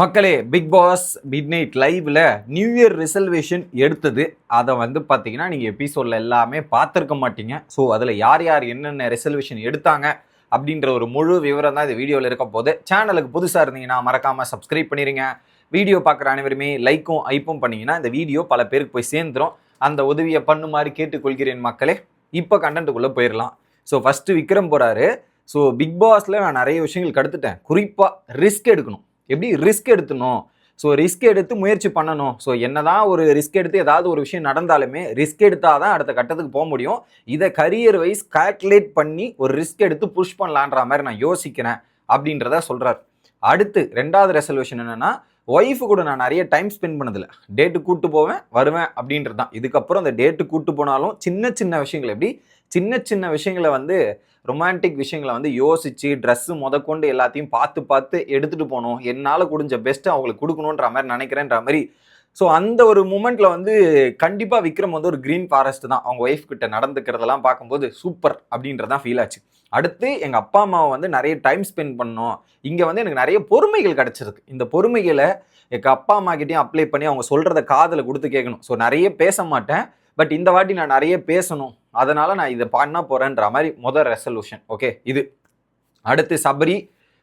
மக்களே Bigg Boss midnight லைவ்ல new year resolution எடுத்தது. அதை வந்து பார்த்தீங்கன்னா நீங்கள் எபிசோடில் எல்லாமே பார்த்துருக்க மாட்டீங்க. ஸோ அதில் யார் யார் என்னென்ன ரிசல்வேஷன் எடுத்தாங்க அப்படின்ற ஒரு முழு விவரம் தான் இந்த வீடியோவில் இருக்க போது சேனலுக்கு புதுசாக இருந்தீங்கன்னா மறக்காமல் சப்ஸ்கிரைப் பண்ணிடுங்க வீடியோ பார்க்குற அனைவருமே லைக்கும் ஐப்பும் பண்ணிங்கன்னா இந்த வீடியோ பல பேருக்கு போய் சேர்ந்துரும். அந்த உதவியை பண்ணுமாறு கேட்டுக்கொள்கிறேன் மக்களே. இப்போ கண்டென்ட்டுக்குள்ளே போயிடலாம் ஸோ ஃபஸ்ட்டு விக்ரம் போகிறாரு ஸோ பிக் பாஸில் நான் நிறைய விஷயங்கள் கடுத்துட்டேன். குறிப்பாக ரிஸ்க் எடுக்கணும். எப்படி ரிஸ்க் எடுத்தணும்? ஸோ ரிஸ்க் எடுத்து முயற்சி பண்ணணும். ஸோ என்னதான் ஒரு ரிஸ்க் எடுத்து ஏதாவது ஒரு விஷயம் நடந்தாலுமே ரிஸ்க் எடுத்தால் தான் அடுத்த கட்டத்துக்கு போக முடியும். இதை கரியர் வைஸ் கால்குலேட் பண்ணி ஒரு ரிஸ்க் எடுத்து புஷ் பண்ணலான்ற மாதிரி நான் யோசிக்கிறேன் அப்படின்றத சொல்கிறார் அடுத்து ரெண்டாவது ரெசல்யூஷன் என்னென்னா ஒய்ஃபு கூட நான் நிறைய டைம் ஸ்பெண்ட் பண்ணதில்ல. டேட்டு கூட்டு போவேன் வருவேன் அப்படின்றது தான். இதுக்கப்புறம் அந்த டேட்டு கூட்டு போனாலும் சின்ன சின்ன விஷயங்கள் எப்படி? சின்ன சின்ன விஷயங்களை வந்து ரொமான்டிக் விஷயங்களை வந்து யோசிச்சு ட்ரெஸ்ஸு முதற்கொண்டு எல்லாத்தையும் பார்த்து பார்த்து எடுத்துகிட்டு போகணும். என்னால் முடிஞ்ச பெஸ்ட்டு அவங்களுக்கு கொடுக்கணுன்ற மாதிரி நினைக்கிறேன்ற மாதிரி ஸோ அந்த ஒரு மூமெண்ட்டில் வந்து கண்டிப்பாக விக்ரம் வந்து ஒரு க்ரீன் ஃபாரஸ்ட் தான். அவங்க ஒய்ஃப் கிட்ட நடந்துக்கிறதெல்லாம் பார்க்கும்போது சூப்பர் அப்படின்றதான் ஃபீல் ஆச்சு. அடுத்து எங்கள் அப்பா அம்மாவை வந்து நிறைய டைம் ஸ்பெண்ட் பண்ணோம். இங்கே வந்து எனக்கு நிறைய பொறுமைகள் கிடச்சிருக்கு. இந்த பொறுமைகளை எங்கள் அப்பா அம்மா கிட்டேயும் அப்ளை பண்ணி அவங்க சொல்கிறத காதில் கொடுத்து கேட்கணும். ஸோ நிறைய பேச மாட்டேன். பட் இந்த வாட்டி நான் நிறைய பேசணும். அதனால் நான் இதை பண்ண போகிறேன்ற மாதிரி முதல் ரெசல்யூஷன் ஓகே இது. அடுத்து சபரி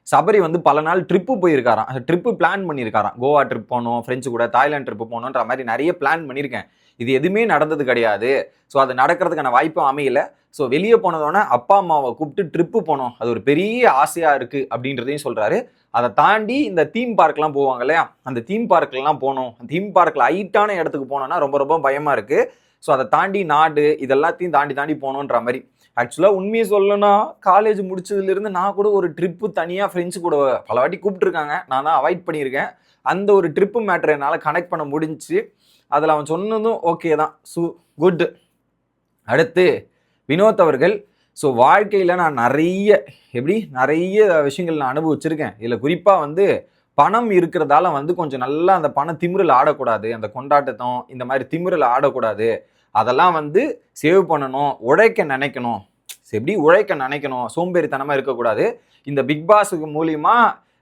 சபரி வந்து பல நாள் ட்ரிப்பு போயிருக்காராம். ட்ரிப்பு பிளான் பண்ணியிருக்காராம். கோவா ட்ரிப் போகணும் ஃப்ரெண்ட்ஸு கூட தாய்லாந்து ட்ரிப்பு போகணுன்ற மாதிரி நிறைய பிளான் பண்ணியிருக்கேன். இது எதுவுமே நடந்தது கிடையாது. ஸோ அது நடக்கிறதுக்கான வாய்ப்பும் அமையல. ஸோ வெளியே போனதோடனே அப்பா அம்மாவை கூப்பிட்டு ட்ரிப்பு போனோம். அது ஒரு பெரிய ஆசையாக இருக்குது அப்படின்றதையும் சொல்கிறாரு அதை தாண்டி இந்த தீம் பார்க்லாம் போவாங்க இல்லையா? அந்த தீம் பார்க்லாம் போகணும் தீம் பார்க்கில் ஹைட்டான இடத்துக்கு போனோன்னா ரொம்ப ரொம்ப பயமாக இருக்குது ஸோ அதை தாண்டி நாடு இதெல்லாத்தையும் தாண்டி தாண்டி போகணுன்ற மாதிரி. ஆக்சுவலாக உண்மையை சொல்லணும்னா காலேஜ் முடிச்சதுலேருந்து நான் கூட ஒரு ட்ரிப்பு தனியாக ஃப்ரெண்ட்ஸ் கூட பல வாட்டி கூப்பிட்ருக்காங்க நான் தான் அவாய்ட் பண்ணியிருக்கேன். அந்த ஒரு ட்ரிப்பு மேட்ரு என்னால் கனெக்ட் பண்ண முடிஞ்சு அதில் அவன் சொன்னதும் ஓகே தான். சு குட் அடுத்து வினோத் அவர்கள் ஸோ வாழ்க்கையில் நான் நிறைய எப்படி? நிறைய விஷயங்கள் நான் அனுபவிச்சிருக்கேன். இதில் குறிப்பாக வந்து பணம் இருக்கிறதால வந்து கொஞ்சம் நல்லா அந்த பண திமிரில் ஆடக்கூடாது. அந்த கொண்டாட்டத்தம் இந்த மாதிரி திமிரில் ஆடக்கூடாது. அதெல்லாம் வந்து சேவ் பண்ணணும் உழைக்க நினைக்கணும். எப்படி உழைக்க நினைக்கணும்? சோம்பேறித்தனமாக இருக்கக்கூடாது. இந்த பிக் பாஸுக்கு மூலிமா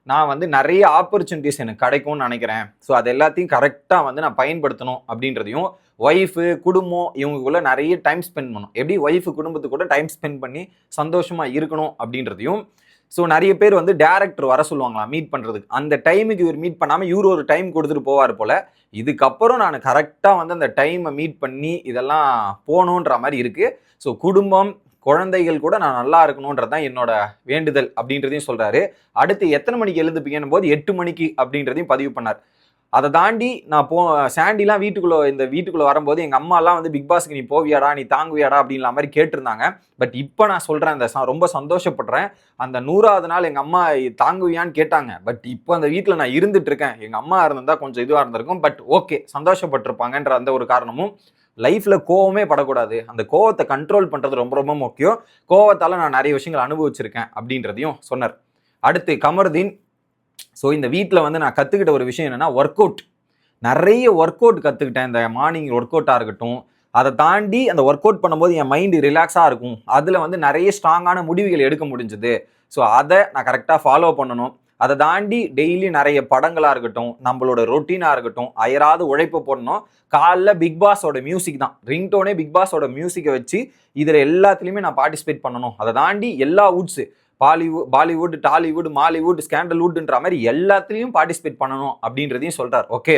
நான் வந்து நிறைய ஆப்பர்ச்சுனிட்டிஸ் எனக்கு கிடைக்கும்னு நினைக்கிறேன். ஸோ அது எல்லாத்தையும் கரெக்டாக வந்து நான் பயன்படுத்தணும் அப்படின்றதையும் ஒய்ஃபு குடும்பம் இவங்களுக்குள்ள நிறைய டைம் ஸ்பெண்ட் பண்ணணும். எப்படி ஒய்ஃபு குடும்பத்துக்கு கூட டைம் ஸ்பெண்ட் பண்ணி சந்தோஷமாக இருக்கணும் அப்படின்றதையும் ஸோ நிறைய பேர் வந்து டேரக்டர் வர சொல்லுவாங்களா மீட் பண்ணுறதுக்கு அந்த டைமுக்கு இவர் மீட் பண்ணாமல் இவர் ஒரு டைம் கொடுத்துட்டு போவார் போல். இதுக்கப்புறம் நான் கரெக்டாக வந்து அந்த டைமை மீட் பண்ணி இதெல்லாம் போகணுன்ற மாதிரி இருக்குது ஸோ குடும்பம் குழந்தைகள் கூட நான் நல்லா இருக்கணுன்றது தான் என்னோட வேண்டுதல் அப்படின்றதையும் சொல்கிறாரு அடுத்து எத்தனை மணிக்கு எழுந்துப்பீங்கன்னு போது எட்டு மணிக்கு அப்படின்றதையும் பதிவு பண்ணார். அதை தாண்டி நான் போ சாண்டிலாம் வீட்டுக்குள்ளே இந்த வீட்டுக்குள்ளே வரும்போது எங்கள் அம்மாலாம் வந்து பிக் பாஸ்க்கு நீ போவியாடா நீ தாங்குவியாடா அப்படின்ற மாதிரி கேட்டிருந்தாங்க. பட் இப்போ நான் சொல்கிறேன் அந்த ரொம்ப சந்தோஷப்படுறேன். அந்த நூறாவது நாள் எங்கள் அம்மா தாங்குவியான்னு கேட்டாங்க. பட் இப்போ அந்த வீட்டில் நான் இருந்துட்டு இருக்கேன் எங்கள் அம்மா இருந்தால் கொஞ்சம் இதுவாக இருந்திருக்கும். பட் ஓகே சந்தோஷப்பட்டிருப்பாங்கன்ற அந்த ஒரு காரணமும் லைஃப்பில் கோவமே படக்கூடாது. அந்த கோவத்தை கண்ட்ரோல் பண்ணுறது ரொம்ப ரொம்ப முக்கியம். கோவத்தால் நான் நிறைய விஷயங்கள் அனுபவிச்சிருக்கேன் அப்படின்றதையும் சொன்னார். அடுத்து கமருதீன் ஸோ இந்த வீட்டில் வந்து நான் கற்றுக்கிட்ட ஒரு விஷயம் என்னென்னா ஒர்க் அவுட் நிறைய ஒர்க் அவுட் கற்றுக்கிட்டேன் இந்த மார்னிங் ஒர்க் அவுட்டாக இருக்கட்டும் அதை தாண்டி அந்த ஒர்க் அவுட் பண்ணும்போது என் மைண்டு ரிலாக்ஸாக இருக்கும். அதில் வந்து நிறைய ஸ்ட்ராங்கான முடிவுகள் எடுக்க முடிஞ்சுது. ஸோ அதை நான் கரெக்டாக ஃபாலோ பண்ணணும். அதை தாண்டி டெய்லி நிறைய படங்களாக இருக்கட்டும் நம்மளோட ரொட்டீனாக இருக்கட்டும் அயராது உழைப்பு போடணும். காலைல பிக் பாஸோட மியூசிக் தான். ரிங்டோனே பிக் பாஸோட மியூசிக்கை வச்சு இதில் எல்லாத்துலேயுமே நான் பார்ட்டிசிபேட் பண்ணணும். அதை தாண்டி எல்லா woods Bollywood Bollywood Tollywood Mollywood ஸ்கேண்டல்வுட்ன்ற மாதிரி எல்லாத்துலேயும் பார்ட்டிசிபேட் பண்ணணும் அப்படின்றதையும் சொல்கிறார் ஓகே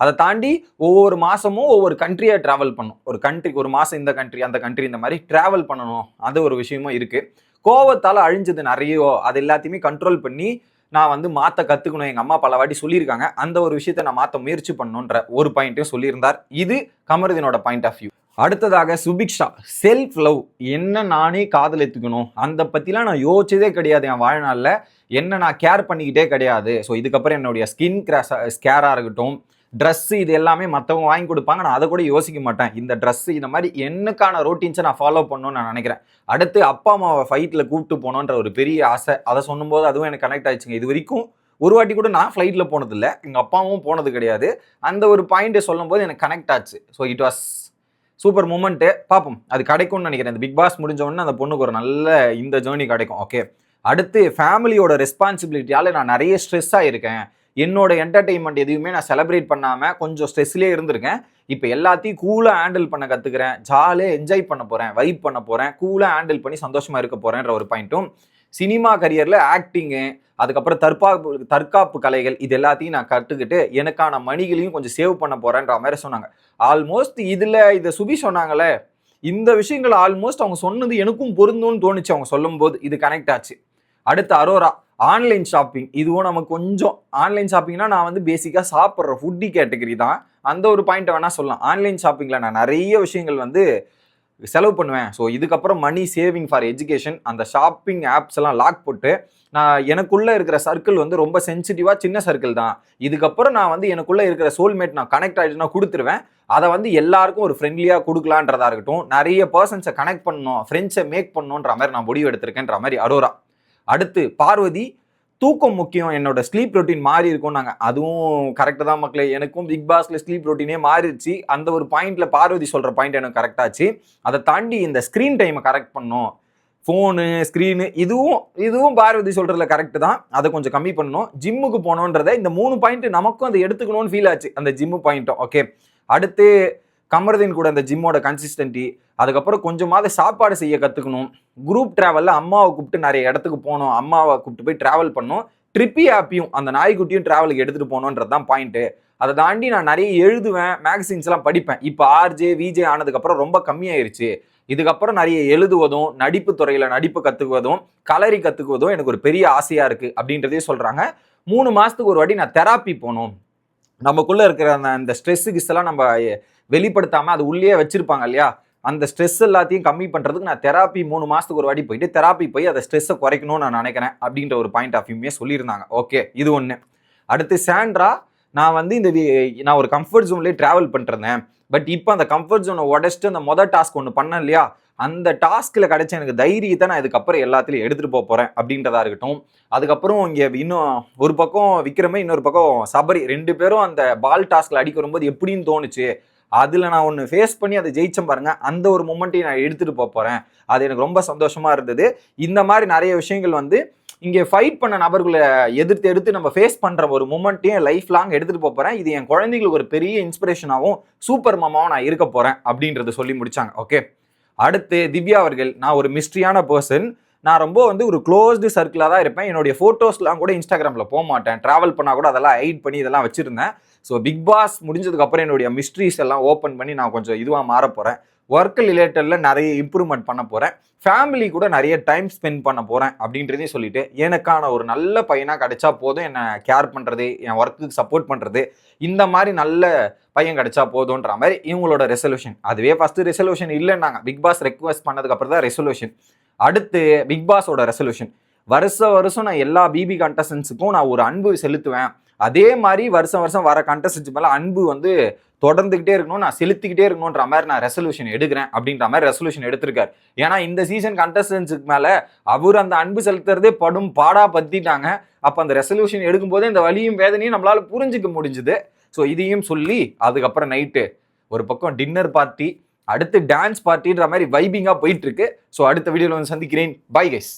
அதை தாண்டி ஒவ்வொரு மாதமும் ஒவ்வொரு கண்ட்ரியாக ட்ராவல் பண்ணும். ஒரு கண்ட்ரி ஒரு மாதம் இந்த கண்ட்ரி அந்த கண்ட்ரி இந்த மாதிரி ட்ராவல் பண்ணணும். அது ஒரு விஷயமும் இருக்குது கோவத்தால் அழிஞ்சது நிறையோ அது எல்லாத்தையுமே கண்ட்ரோல் பண்ணி நான் வந்து மாற்ற கற்றுக்கணும் எங்கள் அம்மா பல வாட்டி சொல்லியிருக்காங்க. அந்த ஒரு விஷயத்தை நான் மாற்ற முயற்சி பண்ணணுன்ற ஒரு பாயிண்ட்டையும் சொல்லியிருந்தார். இது கமருதீனோட பாயிண்ட் ஆஃப் வியூ அடுத்ததாக சுபிக்ஷா செல்ஃப் லவ் என்ன நானே காதலித்துக்கணும்? அந்த பற்றிலாம் நான் யோசிச்சதே கிடையாது என் வாழ்நாளில். என்ன நான் கேர் பண்ணிக்கிட்டே கிடையாது. ஸோ இதுக்கப்புறம் என்னுடைய ஸ்கின் கிராஸ் ஸ்கேராக இருக்கட்டும் ட்ரெஸ்ஸு இது எல்லாமே மற்றவங்க வாங்கி கொடுப்பாங்க. நான் அதை கூட யோசிக்க மாட்டேன். இந்த ட்ரெஸ்ஸு இந்த மாதிரி என்னக்கான ரொட்டீன்ஸை நான் ஃபாலோ பண்ணணும்னு நான் நினைக்கிறேன். அடுத்து அப்பா அம்மாவை ஃபைட்டில் கூப்பிட்டு போகணுன்ற ஒரு பெரிய ஆசை. அதை சொல்லும்போது அதுவும் எனக்கு கனெக்ட் ஆயிடுச்சுங்க. இது வரைக்கும் ஒரு வாட்டி கூட நான் ஃப்ளைட்டில் போனதில்லை. எங்கள் அப்பாவும் போனது கிடையாது. அந்த ஒரு பாயிண்ட்டை சொல்லும்போது எனக்கு கனெக்ட் ஆச்சு. So it was super moment பார்ப்போம் அது கிடைக்கும்னு நினைக்கிறேன். இந்த பிக் பாஸ் முடிஞ்ச உடனே அந்த பொண்ணுக்கு ஒரு நல்ல இந்த ஜேர்னி கிடைக்கும். ஓகே அடுத்து ஃபேமிலியோட ரெஸ்பான்சிபிலிட்டியால் நான் நிறைய ஸ்ட்ரெஸ் இருக்கேன் என்னோட என்டர்டெயின்மெண்ட் எதுவுமே நான் செலிப்ரேட் பண்ணாமல் கொஞ்சம் ஸ்ட்ரெஸ்லேயே இருந்திருக்கேன். இப்போ எல்லாத்தையும் கூலாக ஹேண்டில் பண்ண கற்றுக்கிறேன் ஜாலியாக என்ஜாய் பண்ண போகிறேன் வைப் பண்ண போகிறேன் கூலாக ஹேண்டில் பண்ணி சந்தோஷமாக இருக்க போகிறேன்ற ஒரு பாயிண்ட்டும் சினிமா கரியரில் ஆக்டிங்கு அதுக்கப்புறம் தற்காப்பு தற்காப்பு கலைகள் இது எல்லாத்தையும் நான் கற்றுக்கிட்டு எனக்கான மணிகளையும் கொஞ்சம் சேவ் பண்ண போகிறேன்ற மாதிரி சொன்னாங்க. ஆல்மோஸ்ட் இதில் இதை சுபி சொன்னாங்களே இந்த விஷயங்கள் ஆல்மோஸ்ட் அவங்க சொன்னது எனக்கும் பொருந்தும்னு தோணுச்சு அவங்க சொல்லும்போது. இது கனெக்ட் ஆச்சு. அடுத்து அரோரா ஆன்லைன் ஷாப்பிங் இதுவும் நமக்கு கொஞ்சம் ஆன்லைன் ஷாப்பிங்னா நான் வந்து பேசிக்காக சாப்பிட்ற ஃபுட்டி கேட்டகரி தான். அந்த ஒரு பாயிண்ட்டை வேணால் சொல்லலாம். ஆன்லைன் ஷாப்பிங்கில் நான் நிறைய விஷயங்கள் வந்து செலவு பண்ணுவேன். ஸோ இதுக்கப்புறம் மணி சேவிங் ஃபார் எஜுகேஷன் அந்த ஷாப்பிங் ஆப்ஸ் எல்லாம் லாக் போட்டு நான் எனக்குள்ளே இருக்கிற சர்க்கிள் வந்து ரொம்ப சென்சிட்டிவாக சின்ன சர்க்கிள் தான். இதுக்கப்புறம் நான் வந்து எனக்குள்ளே இருக்கிற சோல்மேட் நான் கனெக்ட் ஆகிட்டுனா கொடுத்துருவேன். அதை வந்து எல்லாருக்கும் ஒரு ஃப்ரெண்ட்லியாக கொடுக்கலான்றதா இருக்கட்டும். நிறைய பர்சன்ஸை கனெக்ட் பண்ணணும் ஃப்ரெண்ட்ஸை மேக் பண்ணணுன்ற மாதிரி நான் முடிவு எடுத்திருக்கேன்ற மாதிரி அரோரா. அடுத்து பார்வதி தூக்கம் முக்கியம். என்னோட ஸ்லீப் ரொட்டீன் மாறி இருக்கும் நாங்கள் அதுவும் கரெக்டாக தான் மக்களே. எனக்கும் பிக் பாஸில் ஸ்லீப் ரொட்டீனே மாறிடுச்சு. அந்த ஒரு பாயிண்ட்டில் பார்வதி சொல்கிற பாயிண்ட் எனக்கு கரெக்டாச்சு அதை தாண்டி இந்த ஸ்க்ரீன் டைமை கரெக்ட் பண்ணோம். ஃபோனு ஸ்க்ரீனு இதுவும் இதுவும் பார்வதி சொல்கிறதுல கரெக்டு தான். அதை கொஞ்சம் கம்மி பண்ணணும். ஜிம்முக்கு போகணுன்றத இந்த மூணு பாயிண்ட் நமக்கும் அதை எடுத்துக்கணும்னு ஃபீல் ஆச்சு. அந்த ஜிம்மு பாயிண்ட்டும் ஓகே அடுத்து கமருதீன் கூட அந்த ஜிம்மோட கன்சிஸ்டன்டி அதுக்கப்புறம் கொஞ்சமாவது சாப்பாடு செய்ய கற்றுக்கணும் குரூப் ட்ராவலில் அம்மாவை கூப்பிட்டு நிறைய இடத்துக்கு போகணும் அம்மாவை கூப்பிட்டு போய் ட்ராவல் பண்ணணும் ட்ரிப்பி ஆப்பியும் அந்த நாய்க்குட்டியும் ட்ராவலுக்கு எடுத்துகிட்டு போகணுன்றது தான் பாயிண்ட்டு அதை தாண்டி நான் நிறைய எழுதுவேன் மேகசின்ஸ்லாம் படிப்பேன். இப்போ ஆர்ஜே விஜே ஆனதுக்கப்புறம் ரொம்ப கம்மியாயிருச்சு. இதுக்கப்புறம் நிறைய எழுதுவதும் நடிப்பு துறையில் நடிப்பு கற்றுக்குவதும் கலரி கற்றுக்குவதும் எனக்கு ஒரு பெரிய ஆசையாக இருக்குது அப்படின்றதே சொல்கிறாங்க மூணு மாதத்துக்கு ஒரு வாட்டி நான் தெராப்பி போகணும் நமக்குள்ளே இருக்கிற அந்த அந்த ஸ்ட்ரெஸ்ஸு கிஸ்ஸெல்லாம் நம்ம வெளிப்படுத்தாமல் அது உள்ளே வச்சுருப்பாங்க இல்லையா? அந்த ஸ்ட்ரெஸ் எல்லாத்தையும் கம்மி பண்ணுறதுக்கு நான் தெராப்பி மூணு மாதத்துக்கு ஒரு வாட்டி போயிட்டு தெராப்பி போய் அதை ஸ்ட்ரெஸ்ஸை குறைக்கணும்னு நான் நினைக்கிறேன் அப்படின்ற ஒரு பாயிண்ட் ஆஃப் வியூமே சொல்லியிருந்தாங்க. ஓகே இது ஒன்று அடுத்து சாண்ட்ரா நான் வந்து இந்த நான் ஒரு கம்ஃபர்ட் ஜோன்லேயே ட்ராவல் பண்ணுறேன் பட் இப்போ அந்த கம்ஃபர்ட் ஜோனை உடச்சிட்டு அந்த மொதல் டாஸ்க் ஒன்று பண்ணேன் இல்லையா? அந்த டாஸ்கில் கிடைச்ச எனக்கு தைரியத்தை நான் இதுக்கப்புறம் எல்லாத்துலையும் எடுத்துகிட்டு போக போகிறேன் அப்படின்றதா இருக்கட்டும். அதுக்கப்புறம் இங்கே இன்னும் ஒரு பக்கம் விக்ரமே இன்னொரு பக்கம் சபரி ரெண்டு பேரும் அந்த பால் டாஸ்கில் அடிக்க வரும்போது எப்படின்னு தோணுச்சு? அதில் நான் ஒன்று ஃபேஸ் பண்ணி அதை ஜெயிச்சேன் பாருங்க. அந்த ஒரு மூமெண்ட்டையும் நான் எடுத்துகிட்டு போக போகிறேன் அது எனக்கு ரொம்ப சந்தோஷமாக இருந்தது. இந்த மாதிரி நிறைய விஷயங்கள் வந்து இங்கே ஃபைட் பண்ண நபர்களை எதிர்த்து எடுத்து நம்ம ஃபேஸ் பண்ணுற ஒரு மூமெண்ட்டையும் லைஃப் லாங் எடுத்துகிட்டு போக போகிறேன் இது என் குழந்தைங்களுக்கு ஒரு பெரிய இன்ஸ்பிரேஷனாகவும் சூப்பர் மாமாவும் நான் இருக்க போகிறேன் அப்படின்றத சொல்லி முடித்தாங்க ஓகே அடுத்து திவ்யா அவர்கள் நான் ஒரு மிஸ்ட்ரியான பர்சன் நான் ரொம்ப வந்து ஒரு க்ளோஸ்டு சர்க்கிளாக தான் இருப்பேன். என்னுடைய ஃபோட்டோஸ்லாம் கூட இன்ஸ்டாகிராமில் போக மாட்டேன். ட்ராவல் பண்ணால் கூட அதெல்லாம் ஹைட் பண்ணி இதெல்லாம் வச்சுருந்தேன். ஸோ பிக் பாஸ் முடிஞ்சதுக்கப்புறம் என்னுடைய மிஸ்ட்ரிஸ் எல்லாம் ஓப்பன் பண்ணி நான் கொஞ்சம் இதுவாக மாற போகிறேன் ஒர்க் ரிலேட்டடில் நிறைய இம்ப்ரூவ்மெண்ட் பண்ண போகிறேன் ஃபேமிலி கூட நிறைய டைம் ஸ்பெண்ட் பண்ண போகிறேன் அப்படின்றதையும் சொல்லிட்டு எனக்கான ஒரு நல்ல பையனாக கிடைச்சா போதும். என்னை கேர் பண்ணுறது என் ஒர்க்குக்கு சப்போர்ட் பண்ணுறது இந்த மாதிரி நல்ல பையன் கிடைச்சா போதுன்ற மாதிரி இவங்களோட ரெசல்யூஷன் அதுவே ஃபஸ்ட்டு ரெசல்யூஷன் இல்லைன்னாங்க. பிக் பாஸ் ரெக்வஸ்ட் பண்ணதுக்கப்புறம் தான் ரெசல்யூஷன் அடுத்து பிக் பாஸோட ரெசல்யூஷன் வருஷ வருஷம் நான் எல்லா பிபி கண்டஸ்டன்ஸுக்கும் நான் ஒரு அன்பு செலுத்துவேன். அதே மாதிரி வருஷம் வருஷம் வர கண்டஸ்டன்ஸ் மேலே அன்பு வந்து தொடர்ந்துகிட்டே இருக்கணும் நான் செலுத்திக்கிட்டே இருக்கணுன்ற மாதிரி நான் ரெசல்யூஷன் எடுக்கிறேன் அப்படின்ற மாதிரி ரெசல்யூஷன் எடுத்திருக்காரு. ஏன்னா இந்த சீசன் கண்டஸ்டன்ஸுக்கு மேலே அவர் அந்த அன்பு செலுத்துறதே படும் பாடா பத்திட்டாங்க. அப்போ அந்த ரெசல்யூஷன் எடுக்கும்போதே இந்த வலியும் வேதனையும் நம்மளால புரிஞ்சுக்க முடிஞ்சுது. ஸோ இதையும் சொல்லி அதுக்கப்புறம் நைட்டு ஒரு பக்கம் டின்னர் பார்ட்டி அடுத்து டான்ஸ் பார்ட்டின்ற மாதிரி வைபிங்காக போயிட்டு இருக்கு ஸோ அடுத்த வீடியோவில் வந்து சந்திக்கிறேன். Bye guys